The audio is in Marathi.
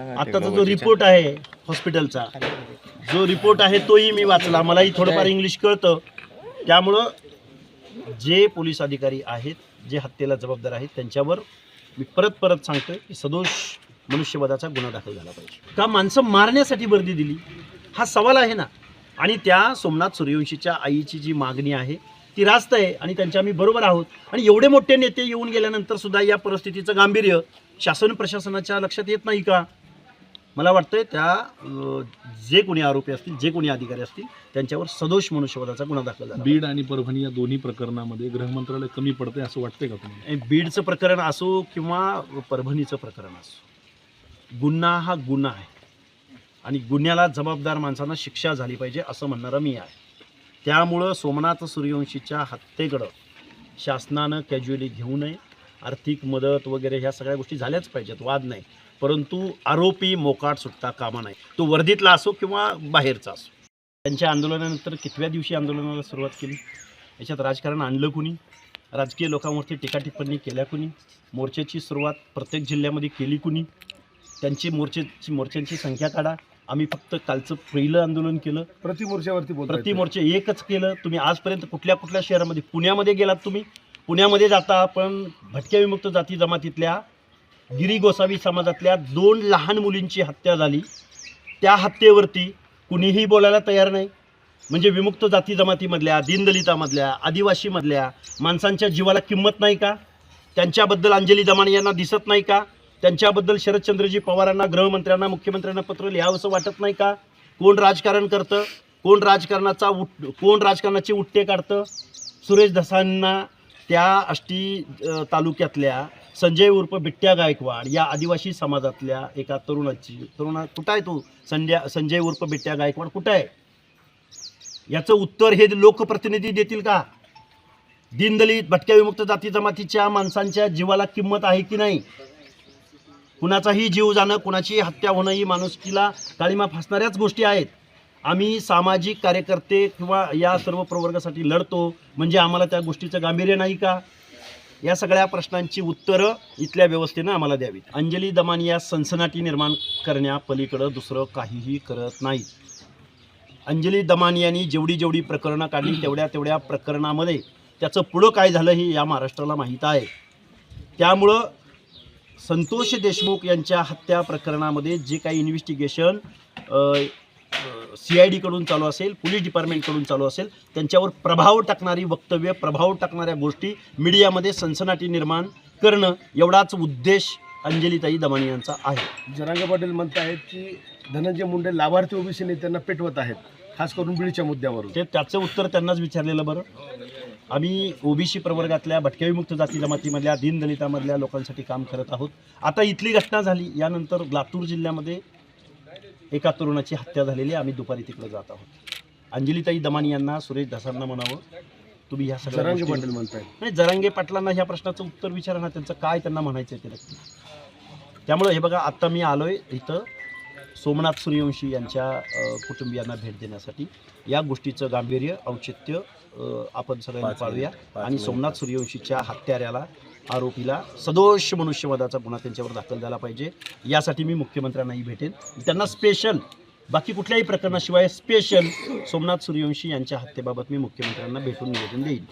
आताचा जो रिपोर्ट आहे हॉस्पिटलचा जो रिपोर्ट आहे तोही मी वाचला. मलाही थोडंफार इंग्लिश कळतं. त्यामुळं जे पोलीस अधिकारी आहेत जे हत्येला जबाबदार आहेत त्यांच्यावर मी परत परत सांगतोय की सदोष मनुष्यवधाचा गुन्हा दाखल झाला पाहिजे. का माणसं मारण्यासाठी वर्दी दिली? हा सवाल आहे ना. आणि त्या सोमनाथ सूर्यवंशीच्या आईची जी मागणी आहे ती रास्त आहे आणि त्यांच्या आम्ही बरोबर आहोत. आणि एवढे मोठे नेते येऊन गेल्यानंतर सुद्धा या परिस्थितीचं गांभीर्य शासन प्रशासनाच्या लक्षात येत नाही का? मला वाटतंय त्या जे कोणी आरोपी असतील जे कोणी अधिकारी असतील त्यांच्यावर सदोष मनुष्यवधाचा गुन्हा दाखल झाला. बीड आणि परभणी या दोन्ही प्रकरणामध्ये गृहमंत्रालय कमी पडते असं वाटतंय का तुम्हाला? बीडचं प्रकरण असो किंवा परभणीचं प्रकरण असो गुन्हा हा गुन्हा आहे. आणि गुन्ह्याला जबाबदार माणसांना शिक्षा झाली पाहिजे असं म्हणणारा मी आहे. त्यामुळं सोमनाथ सूर्यवंशीच्या हत्येकडं शासनानं कॅज्युअली घेऊ नये. आर्थिक मदत वगैरे ह्या सगळ्या गोष्टी झाल्याच पाहिजेत वाद नाही. परंतु आरोपी मोकाट सुटता कामा नाही तो वर्दीतला असो किंवा बाहेरचा असो. त्यांच्या आंदोलनानंतर कितव्या दिवशी आंदोलनाला सुरुवात केली? याच्यात राजकारण आणलं कुणी? राजकीय लोकांवरती टीका टिप्पणी केल्या कुणी? मोर्चाची सुरुवात प्रत्येक जिल्ह्यामध्ये केली कुणी? त्यांची मोर्चेची मोर्चांची संख्या काढा. आम्ही फक्त कालचं पहिलं आंदोलन केलं. प्रतिमोर्चावरती प्रति मोर्चे एकच केलं. तुम्ही आजपर्यंत कुठल्या कुठल्या शहरामध्ये पुण्यामध्ये गेलात तुम्ही? पुण्यामध्ये जाता आपण भटक्या विमुक्त जाती जमातीतल्या गिरी गोसावी समाजातल्या दोन लहान मुलींची हत्या झाली. त्या हत्येवरती कुणीही बोलायला तयार नाही. म्हणजे विमुक्त जाती जमातीमधल्या दीनदलितामधल्या आदिवासीमधल्या माणसांच्या जीवाला किंमत नाही का? त्यांच्याबद्दल अंजली दमाणे यांना दिसत नाही का? त्यांच्याबद्दल शरदचंद्रजी पवारांना गृहमंत्र्यांना मुख्यमंत्र्यांना पत्र लिहावंसं वाटत नाही का? कोण राजकारण करतं? कोण राजकारणाचा उट कोण राजकारणाचे उट्टे काढतं? सुरेश धसांना त्या आष्टी तालुक्यातल्या संजय उर्फ बिट्ट्या गायकवाड या आदिवासी समाजातल्या एका तरुणाची तरुणा कुठं आहे तो? संध्या संजय उर्फ बिट्ट्या गायकवाड कुठं आहे? याचं उत्तर हे लोकप्रतिनिधी देतील का? दीनदलित भटक्या विमुक्त जाती जमातीच्या माणसांच्या जीवाला किंमत आहे की नाही? कुणाचाही जीव जाणं कुणाची हत्या होणं ही माणुसकीला काळीमा फासणाऱ्याच गोष्टी आहेत. आम्ही सामाजिक कार्यकर्ते किंवा या सर्व प्रवर्गासाठी लढतो. म्हणजे आम्हाला त्या गोष्टीचं गांभीर्य नाही का? या सगळ्या प्रश्नांची उत्तरं इथल्या व्यवस्थेनं आम्हाला द्यावीत. अंजली दमानिया सनसनाटी निर्माण करण्यापलीकडं दुसरं काहीही करत नाहीत. अंजली दमानियांनी जेवढी जेवढी प्रकरणं काढली तेवढ्या तेवढ्या प्रकरणामध्ये त्याचं पुढं काय झालं हे या महाराष्ट्राला माहीत आहे. त्यामुळं संतोष देशमुख यांच्या हत्या प्रकरणामध्ये जे काही इन्व्हेस्टिगेशन सी आय डीकडून चालू असेल पोलीस डिपार्टमेंटकडून चालू असेल त्यांच्यावर प्रभाव टाकणारी वक्तव्य प्रभाव टाकणाऱ्या गोष्टी मीडियामध्ये सनसनाटी निर्माण करणं एवढाच उद्देश अंजलीताई दमानी यांचा आहे. जरांगे पाटील म्हणत आहेत की धनंजय मुंडे लाभार्थी ओबीसी नेत्यांना पेटवत आहेत खास करून बीडच्या मुद्द्यावरून. ते त्याचं उत्तर त्यांनाच विचारलेलं बरं. आम्ही ओबीसी प्रवर्गातल्या भटक्या विमुक्त जाती जमातीमधल्या दीनदलितामधल्या लोकांसाठी काम करत आहोत. आता इथली घटना झाली यानंतर लातूर जिल्ह्यामध्ये एका तरुणाची हत्या झालेली. आम्ही दुपारी तिकडे जात आहोत. अंजलीताई दमानी यांना सुरेश धसांना म्हणावं तुम्ही ह्या सगळ्या जरांगे गोष्टी- पाटील म्हणतायत नाही जरांगे पाटलांना ह्या प्रश्नाचं उत्तर विचारा ना त्यांचं काय त्यांना म्हणायचं आहे ते नक्की. त्यामुळं हे बघा आत्ता मी आलोय इथं सोमनाथ सूर्यवंशी यांच्या अ, कुटुंबियांना भेट देण्यासाठी. या गोष्टीचं गांभीर्य औचित्य अ, आपण सगळ्यांनी पाळूया. आणि सोमनाथ सूर्यवंशीच्या हत्याऱ्याला आरोपीला सदोष मनुष्यवधाचा गुन्हा त्यांच्यावर दाखल झाला पाहिजे. यासाठी मी मुख्यमंत्र्यांनाही भेटेन. त्यांना स्पेशल बाकी कुठल्याही प्रकरणाशिवाय स्पेशल सोमनाथ सूर्यवंशी यांच्या हत्येबाबत मी मुख्यमंत्र्यांना भेटून निवेदन देईन.